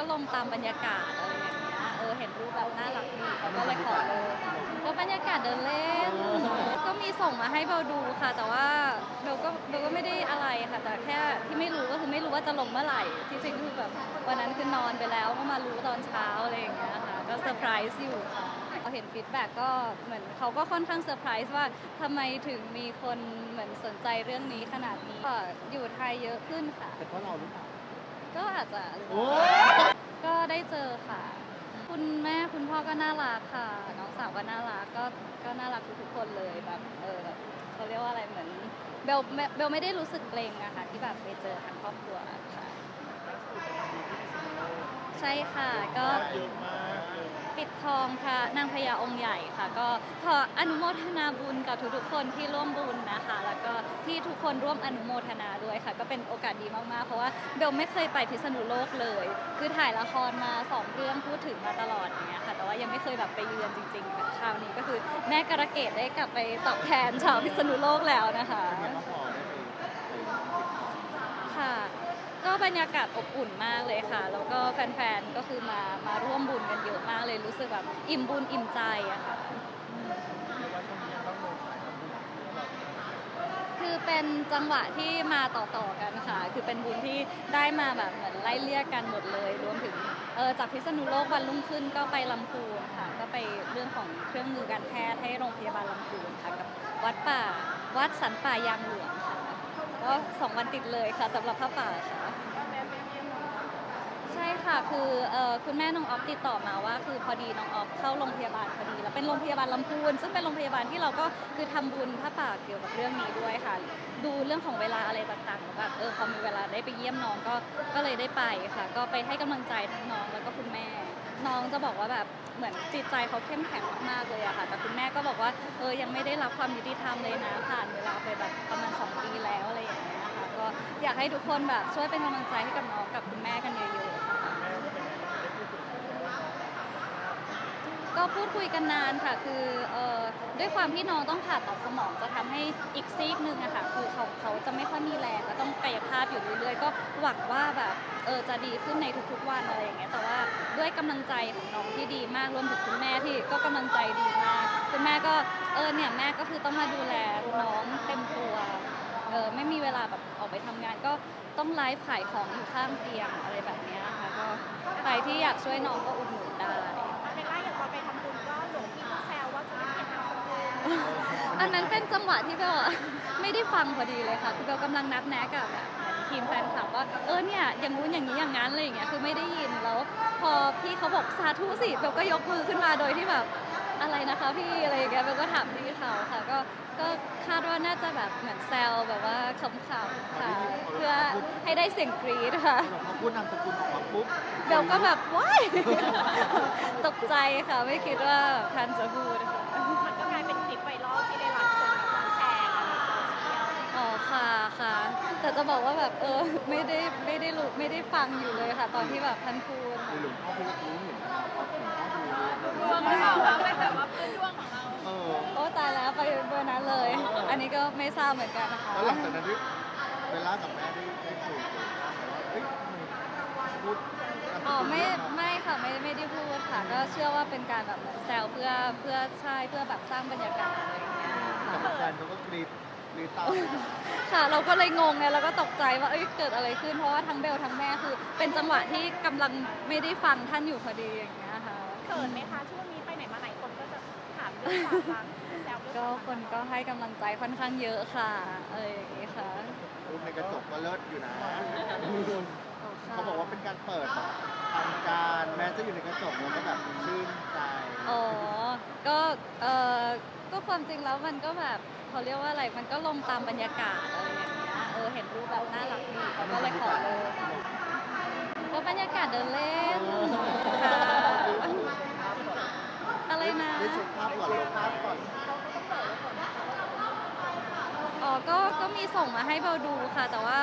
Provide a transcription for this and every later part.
ก็ลงตามบรรยากาศอะไรอย่างเงี้ยเออเห็นรูปแบบน่ารักดีเขาก็เลยขอลงก็บรรยากาศเดินเล่น ก็มีส่งมาให้เบลดูค่ะ แต่ว่าเบลก็เบลก็ไม่ได้อะไรค่ะ แต่แค่ที่ไม่รู้ก็คือไม่รู้ว่าจะลงเมื่อไหร่ที่จริงคือแบบวันนั้นคือนอนไปแล้วก็มารู้ตอนเช้าอะไรอย่างเงี้ยค่ะก็เซอร์ไพรส์อยู่ค่ะพอเห็นฟีดแบ็กก็เหมือนเขาก็ค่อนข้างเซอร์ไพรส์ว่าทำไมถึงมีคนเหมือนสนใจเรื่องนี้ขนาดนี้ก็อยู่ไทยเยอะขึ้นค่ะเป็นเพราะเราหรือเปล่า ก็อาจจะโอ้ก็ได้เจอค่ะ คุณแม่คุณพ่อก็น่ารักค่ะ น้องสาวก็น่ารักก็ก็น่ารักทุกๆคนเลยแบบเออแบบเขาเรียกว่าอะไรเหมือนเบลเบลเบลไม่ได้รู้สึกเกรงอะค่ะที่แบบไปเจอทั้งครอบครัวค่ะ ใช่ค่ะก็เยอะมากเลย ปิดทองพระนางพญาองค์ใหญ่ค่ะ ก็ขออนุโมทนาบุญกับทุกๆคนที่ร่วมบุญนะคะ แล้วก็ที่ทุกคนร่วมอนุโมทนาด้วยค่ะ ก็เป็นโอกาสดีมากๆ เพราะว่าเบลไม่เคยไปพิษณุโลกเลย คือถ่ายละครมาสองเรื่องพูดถึงมาตลอดอย่างเงี้ยค่ะ แต่ว่ายังไม่เคยแบบไปเยือนจริงๆแบบคราวนี้ก็คือแม่กระเกดได้กลับไปตอบแทนชาวพิษณุโลกแล้วนะคะ เป็นไงบ้างพอได้ไปไป ค่ะ ก็ บรรยากาศอบอุ่นมากเลยค่ะ แล้วก็แฟนๆ ก็คือมามาร่วมบุญกันเยอะมากเลยรู้สึกแบบอิ่มบุญอิ่มใจอะค่ะ คือเป็นจังหวะที่มาต่อๆกันค่ะ คือเป็นบุญที่ได้มาแบบเหมือนไล่เลี่ยกันหมดเลย รวมถึงเออจากพิษณุโลกวันรุ่งขึ้นก็ไปลำพูนค่ะ ก็ไปเรื่องของเครื่องมือการแพทย์ให้โรงพยาบาลลำพูนค่ะกับวัดป่าวัดสันป่ายางหลวงค่ะก็สองวันติดเลยค่ะสำหรับพระป่าค่ะ ใช่ค่ะคือเอ่อคุณแม่น้องออฟติดต่อมาว่า คือพอดีน้องออฟเข้าโรงพยาบาลพอดีแล้วเป็นโรงพยาบาลลำพูนซึ่งเป็นโรงพยาบาลที่เราก็คือทำบุญพระป่าเกี่ยวกับเรื่องนี้ด้วยค่ะ ดูเรื่องของเวลาอะไรต่างๆแล้วแบบเออพอมีเวลาได้ไปเยี่ยมน้องก็ก็เลยได้ไปค่ะ ก็ไปให้กำลังใจทั้งน้องแล้วก็คุณแม่ น้องจะบอกว่าแบบเหมือนจิตใจเขาเข้มแข็งมากๆเลยอะค่ะ แต่คุณแม่ก็บอกว่าเออยังไม่ได้รับความยุติธรรมเลยนะผ่านเวลาไปแบบประมาณสองปีแล้วอะไรอย่างเงี้ยค่ะก็อยากให้ทุกคนแบบช่วยเป็นกำลังใจให้กับน้องกับคุณแม่กันเยอะๆค่ะ ก็พูดคุยกันนานค่ะ คือเอ่อด้วยความที่น้องต้องผ่าตัดสมองจะทำให้อีกซีกหนึ่งอะค่ะ คือเขาเขาจะไม่ค่อยมีแรงก็ต้องกายภาพอยู่เรื่อยๆ ก็หวังว่าแบบเออจะดีขึ้นในทุกๆวันอะไรอย่างเงี้ย แต่ว่าด้วยกำลังใจของน้องที่ดีมากรวมถึงคุณแม่ที่ก็กำลังใจดีมาก คุณแม่ก็เออเนี่ยแม่ก็คือต้องมาดูแลน้องเต็มตัว เออไม่มีเวลาแบบออกไปทำงานก็ต้องไลฟ์ขายของอยู่ข้างเตียงอะไรแบบเนี้ยค่ะก็ใครที่อยากช่วยน้องก็อุดหนุนได้ ไปทำบุญก็หลวงพี่ก็แซวว่าจะไม่เห็นนามสกุลอันนั้นเป็นจังหวะที่เบลอะไม่ได้ฟังพอดีเลยค่ะคือเบลกำลังนัดแนะกับแบบทีมแฟนคลับว่าเออเนี่ยอย่างงู้นอย่างนี้อย่างนั้นอะไรอย่างเงี้ยคือไม่ได้ยินแล้ว พอพี่เขาบอกสาธุสิเบลก็ยกมือขึ้นมาโดยที่แบบ อะไรนะคะพี่อะไรอย่างเงี้ยเบลก็ถามพี่เขาค่ะ ก็ก็คาดว่าน่าจะแบบเหมือนแซวแบบว่าขำๆค่ะ เพื่อให้ได้เสียงกรี๊ดค่ะพอพูดนามสกุลออกมาปุ๊บเบลก็แบบว้ายตกใจค่ะ ไม่คิดว่าท่านจะพูดค่ะมันก็กลายเป็น อ๋อค่ะค่ะ แต่จะบอกว่าแบบเออไม่ได้ไม่ได้รู้ไม่ได้ฟังอยู่เลยค่ะ ตอนที่แบบท่านพูดค่ะหรือหลวงพ่อพูดรู้เห็นหลวงพ่อดูรู้ดวงหรือเปล่าคะเป็นแบบว่าพื้นดวงของเราเออโอ้ตายแล้วไปเบอร์นั้นเลย อันนี้ก็ไม่ทราบเหมือนกันนะคะ แล้วหลังจากนั้นที่เวลากับแม่ได้ได้คุยกันว่าเอ้ยทำไมพูดนามสกุลอ๋อไม่เรื่องไม่ค่ะไม่ไม่ได้พูดค่ะ ก็เชื่อว่าเป็นการแบบเหมือนแซวเพื่อเพื่อใช่เพื่อแบบสร้างบรรยากาศอะไรอย่างเงี้ยค่ะกับแฟนเขาก็กรีด กรีดตามค่ะ เราก็เลยงงไงเราก็ตกใจว่าเอ้ยเกิดอะไรขึ้น เพราะว่าทั้งเบลทั้งแม่คือ เป็นจังหวะที่กำลังไม่ได้ฟังท่านอยู่พอดีอย่างเงี้ยค่ะ เขินไหมคะช่วงนี้ไปไหนมาไหนคนก็จะถามเรื่องความรักแซวเรื่องก็ความครันก็ให้กำลังใจค่อนข้างเยอะค่ะเอออย่างงี้ค่ะรูปในกระจกก็เลิศอยู่นะ ค่ะเขาบอกว่าเป็นการเปิดแบบทางการแม้จะอยู่ในกระจกแล้วก็แบบชื่นใจ อ๋อก็เออ ก็ความจริงแล้วมันก็แบบเขาเรียกว่าอะไรมันก็ลงตามบรรยากาศอะไรอย่างเงี้ยเออเห็นรูปแบบน่ารักดีเขาก็เลยขอลงก็บรรยากาศเดินเล่นค่ะอะไรนะได้เช็คภาพก่อนภาพก่อนอ๋อก็ก็มีส่งมาให้เบลดูค่ะ แต่ว่า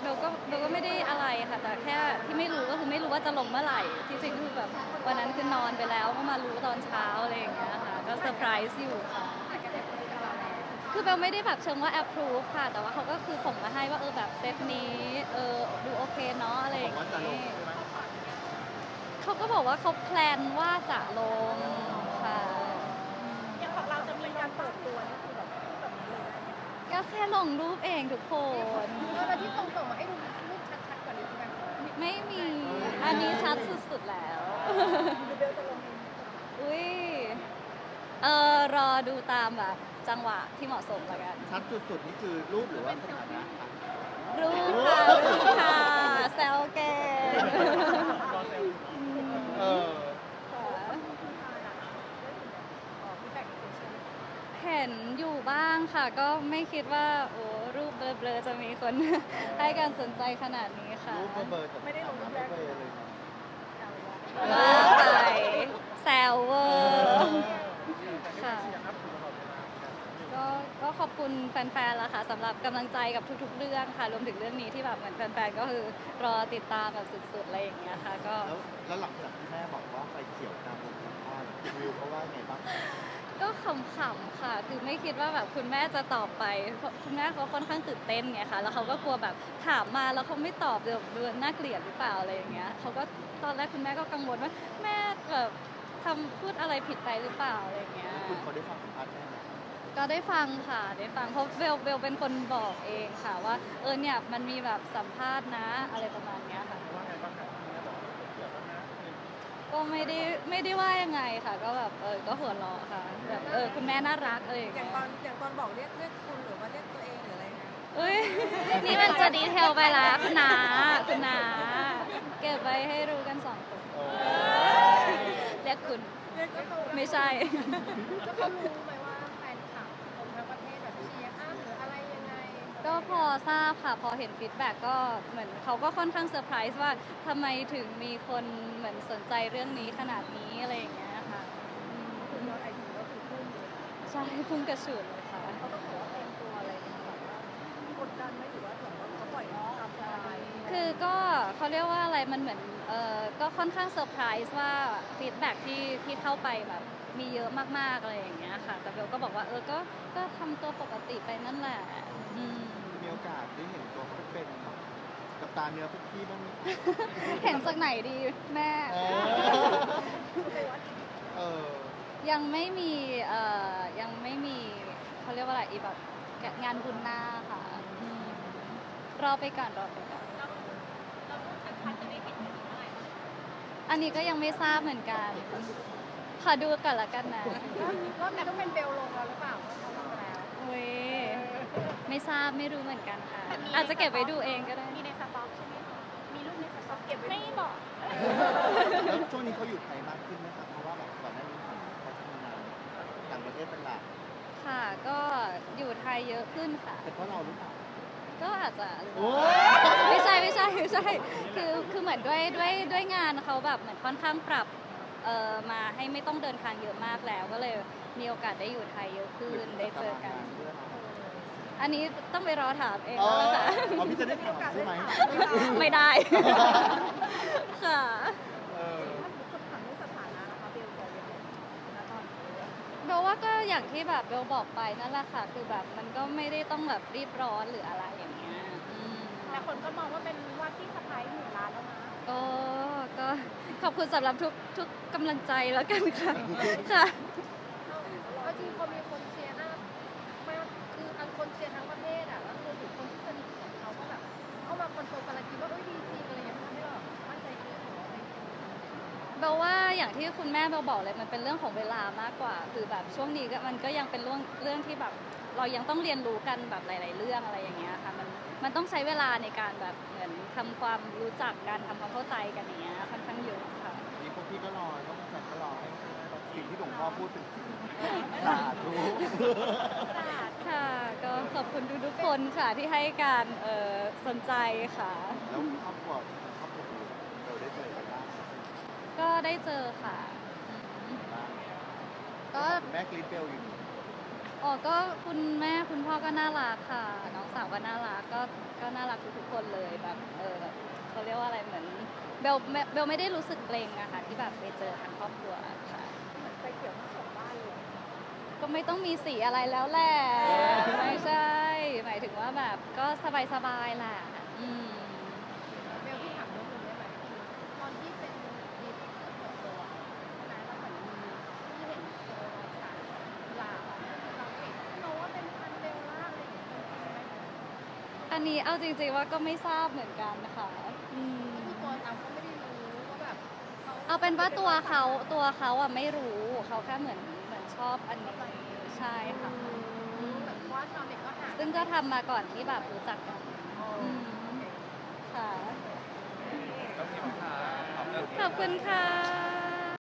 เบลก็เบลก็ไม่ได้อะไรค่ะ แต่แค่ที่ไม่รู้ก็คือไม่รู้ว่าจะลงเมื่อไหร่ที่จริงคือแบบวันนั้นคือนอนไปแล้วก็มารู้ตอนเช้าอะไรอย่างเงี้ยค่ะ ก็เซอร์ไพรส์อยู่ค่ะคือเบลไม่ได้แบบเชิงว่า approve ค่ะ แต่ว่าเขาก็คือส่งมาให้ว่าเออแบบเซตนี้เออดูโอเคเนาะอะไรอบอย่างกว่าจะลงงี้ใช่ไหมเขาก็บอกว่าเขาแพลนว่าจะลงค่ะอย่างของเราจะมีการเปิดตัวนี่คือแบบพูดแบบนี้เลยได้ไหมคะก็แค่ลงรูปเองทุกคนแล้วที่ส่งส่งมาให้ดูรูปชัดๆกว่านี้ใช่ไหมไม่มี อันนี้ชัดสุดๆแล้วหรือเบลจะลงเองอุ้ยเออ รอดูตามแบบจังหวะที่เหมาะสมละกันชัดสุดๆนี่คือรูปหรือว่าสถานะคะรูปค่ะรูปค่ะแซวเก่งเออค่ะอ๋อฟีดแบ็กในโซเชียลเห็นอยู่บ้างค่ะ ก็ไม่คิดว่าโอ้รูปเบลอๆจะมีคน ให้การสนใจขนาดนี้ค่ะรูปเบอร์ๆแต่สถานะไม่เบอร์เลยนะว่าไปแซวเวอร์ค่ะ ก็ก็ขอบคุณแฟนๆแล้วค่ะสำหรับกำลังใจกับทุก ๆ เรื่องค่ะ รวมถึงเรื่องนี้ที่แบบเหมือนแฟนๆก็คือรอติดตามแบบสุดๆอะไรอย่างเงี้ยค่ะก็ แล้วแล้วหลังจากที่แม่บอกว่าไฟเขียวตามวงสัมภาษณ์วิวเขาว่าไงบ้างก็ขำๆค่ะ คือไม่คิดว่าแบบคุณแม่จะตอบไปเพราะคุณแม่เขาค่อนข้างตื่นเต้นไงค่ะแล้วเขาก็กลัวแบบถามมาแล้วเขาไม่ตอบเดี๋ยวดูน่าเกลียดหรือเปล่าอะไรอย่างเงี้ยเขาก็ตอนแรกคุณแม่ก็กังวลว่าแม่แบบทำพูดอะไรผิดไปหรือเปล่าอะไรอย่างเงี้ย คุณเขาได้ฟังสัมภาษณ์แม่ไหม ก็ได้ฟังค่ะ ได้ฟังเพราะเบลเบลเป็นคนบอกเองค่ะว่า เออเนี่ยมันมีแบบสัมภาษณ์นะ อะไรประมาณเนี้ยค่ะก็ไม่ได้ไม่ได้ว่ายังไงค่ะ ก็แบบเออก็หัวเราะค่ะแบบเออคุณแม่น่ารักอะไรอย่างอย่าเงี้งยตอนอย่างตอนบอกเรียกเรียกคุณหรือว่าเรียกตัวเองหรืออะไรเงี้ยเอ้ยนี่มันจะดีเทลไปละคุณนาคุณนาเก็บไว้ให้รู้กันสองคนเออเรียกคุณเรียกเขาไม่ใช่ แล้วเขารู้ไหม ก็พอทราบค่ะ พอเห็นฟีดแบ็กก็เหมือนเขาก็ค่อนข้างเซอร์ไพรส์ว่าทำไมถึงมีคนเหมือนสนใจเรื่องนี้ขนาดนี้อะไรอย่างเงี้ยค่ะอืมคุณยอดไอจีก็คือพุ่งเลยใช่พุ่งกระฉูดเลย คือก็เขาเรียกว่าอะไรมันเหมือนเออก็ค่อนข้างเซอร์ไพรส์ว่าฟีดแบ็กที่ที่เข้าไปแบบมีเยอะมากๆอะไรอย่างเงี้ยค่ะ แต่เบลก็บอกว่าเออก็ก็ทำตัวปกติไปนั่นแหละอืม มีโอกาสได้เห็นตัวเขาเป็นกับตาเนื้อพวกพี่บ้างไหมเห็นจากไหนดีแม่ เออเออยังไม่มีเอ่อยังไม่มีเขาเรียกว่าอะไรอีแบบงานบุญหน้าค่ะอืมรอไปก่อนรอไปก่อน อันนี้ก็ยังไม่ทราบเหมือนกันขอดูก่อนละกันนะรอบนี้ต้องเป็นเบลลงแล้วหรือเปล่าว่าเขาลงแล้วเว้ยไม่ทราบไม่รู้เหมือนกันค่ะ อาจจะเก็บไว้ดูเองก็ได้มีในสต็อกใช่ไหมคะมีรูปในสต็อกเก็บไว้ไม่บอกแล้วช่วงนี้เขาอยู่ไทยมากขึ้นไหมครับเพราะว่าแบบก่อนหน้านี้เขาทำงานต่างประเทศเป็นหลักค่ะก็อยู่ไทยเยอะขึ้นค่ะเป็นเพราะเราหรือเปล่า ก็อาจจะโอ้ไม่ใช่ไม่ใช่ไม่ใช่คือคือเหมือนด้วยด้วยด้วยงานเขาแบบเหมือนค่อนข้างปรับเอ่อมาให้ไม่ต้องเดินทางเยอะมากแล้ว ก็เลยมีโอกาสได้อยู่ไทยเยอะขึ้นได้เจอกัน อันนี้ต้องไปรอถามเองอ๋อแล้วล่ะค่ะ อ๋อพี่จะได้ถามใช่ไหม ไม่ได้ ค่ะ ก็อย่างที่แบบเบลบอกไปนั่นแหละค่ะ คือแบบมันก็ไม่ได้ต้องแบบรีบร้อนหรืออะไรอย่างเงี้ยอืมแต่คนก็มองว่าเป็นว่าที่สะพ้ายหนึ่งล้านแล้วนะก็ก็ขอบคุณสำหรับทุกทุกกำลังใจแล้วกันค่ะค่ะ เอาจริงพอมีคนเชียร์อ้ามมากคืออันคนเชียร์ทั้งประเทศอะแล้วรวมถึงคนที่สนิทของเขาก็แบบเข้ามาคอนโทรลการันตีว่าเอ้ยดีจริ อย่างที่คุณแม่เบลบอกเลยมันเป็นเรื่องของเวลามากกว่า คือแบบช่วงนี้ก็มันก็ยังเป็นเรื่องเรื่องที่แบบเรายังต้องเรียนรู้กันแบบหลาย ๆ เรื่องอะไรอย่างเงี้ยค่ะมันมันต้องใช้เวลาในการแบบเหมือนทำความรู้จักกันทำความเข้าใจกันอย่างเงี้ยค่อนข้างเยอะค่ะ นี่พวกพี่ก็รอแล้วแฟนก็รอให้สิ่งที่หลวงพ่อพูดเป็นจริงสาธุค่ะก็ขอบคุณทุกๆคนค่ะที่ให้การเอ่อสนใจค่ะ แล้วครอบครัวครอบครัวเราได้เจอกันบ้าง ก็ได้เจอค่ะอืมบ้างก็แม่กรีดเบลอยู่อ๋อก็คุณแม่คุณพ่อก็น่ารักค่ะ น้องสาวก็น่ารักก็ก็น่ารักทุกๆคนเลยแบบเออแบบเขาเรียกว่าอะไรเหมือนเบลเบลเบลไม่ได้รู้สึกเกรงอะค่ะที่แบบไปเจอทางครอบครัวค่ะเหมือนไฟเขียวทั้งสองบ้านเลยก็ไม่ต้องมีสีอะไรแล้วแหละไม่ใช่ หมายถึงว่าแบบก็สบายๆแหละอืม เบลที่ถามเรื่องนึงได้ไหมตอนที่เป็นมี อันนี้เอาจริงๆว่าก็ไม่ทราบเหมือนกันนะคะอืมก็คือตัวเราก็ไม่ได้รู้ว่าแบบเขาเอาเป็นว่าตัวเขาตัวเขาอะไม่รู้เขาแค่เหมือนเหมือนชอบอันนี้ใช่ค่ะ อืม แบบว่าชาวเน็ตก็หาซึ่งก็ทำมาก่อนที่แบบรู้จักกันอืมค่ะ ต้องมีคำถามขอบคุณ ขอบคุณค่ะ